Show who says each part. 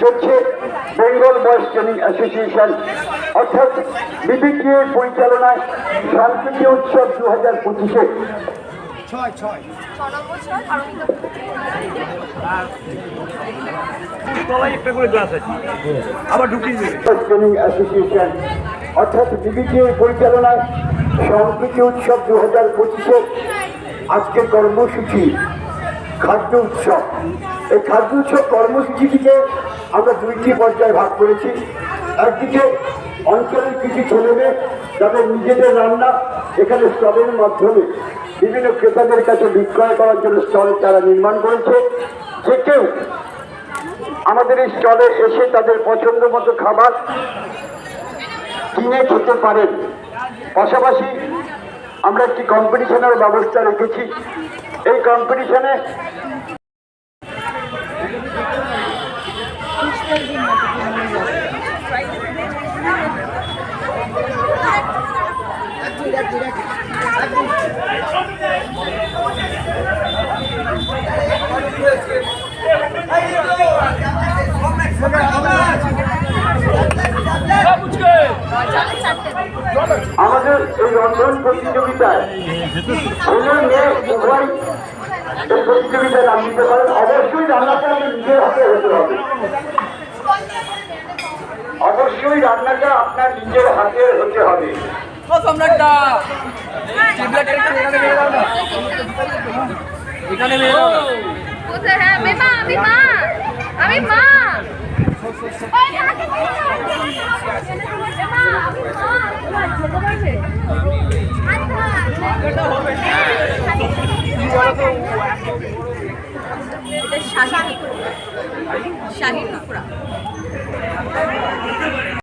Speaker 1: চলছে Bengal boys training association অর্থাৎ বিবিকে পরিচালনায় শান্তি উৎসব দু হাজার পঁচিশে
Speaker 2: ছ নম্বর ছয়
Speaker 3: তলায় একটা করে গ্লাস আছে। আবার ঢুকিয়ে দেবে।
Speaker 1: ট্রেনিং অ্যাসোসিয়েশন অর্থাৎ বিবিকে পরিচালনায় সংস্কৃতি উৎসব দু হাজার পঁচিশে। আজকের কর্মসূচি, খাদ্য উৎসব। এই খাদ্য উৎসব কর্মসূচিটিকে আমরা দুইটি পর্যায়ে ভাগ করেছি। একদিকে অঞ্চলের কিছু ছেলেমেয়ে তাদের নিজেদের রান্না এখানে স্টলের মাধ্যমে বিভিন্ন ক্রেতাদের কাছে বিক্রয় করার জন্য স্টল তারা নির্মাণ করেছে। যে কেউ আমাদের এই স্টলে এসে তাদের পছন্দ মতো খাবার কিনে খেতে পারেন। পাশাপাশি আমরা একটি কম্পিটিশনের ব্যবস্থা রেখেছি। এই কম্পিটিশনে আমাদের এই রন্ধন প্রতিযোগিতায় ছেলে মেয়ে উভয় এই প্রতিযোগিতায় নাম দিতে পারেন। অবশ্যই রান্নাটা আপনি নিজের হাতে হতে হবে। অবশ্যই রান্নাটা আপনার নিজের হাতে হতে হবে।
Speaker 4: ও সম্রাটটা টেবলেটের এখানে
Speaker 2: হ্যাঁ আমি মা আমি মা আমি মা। ওই, আমি মা। শাহী শাহী টুকরা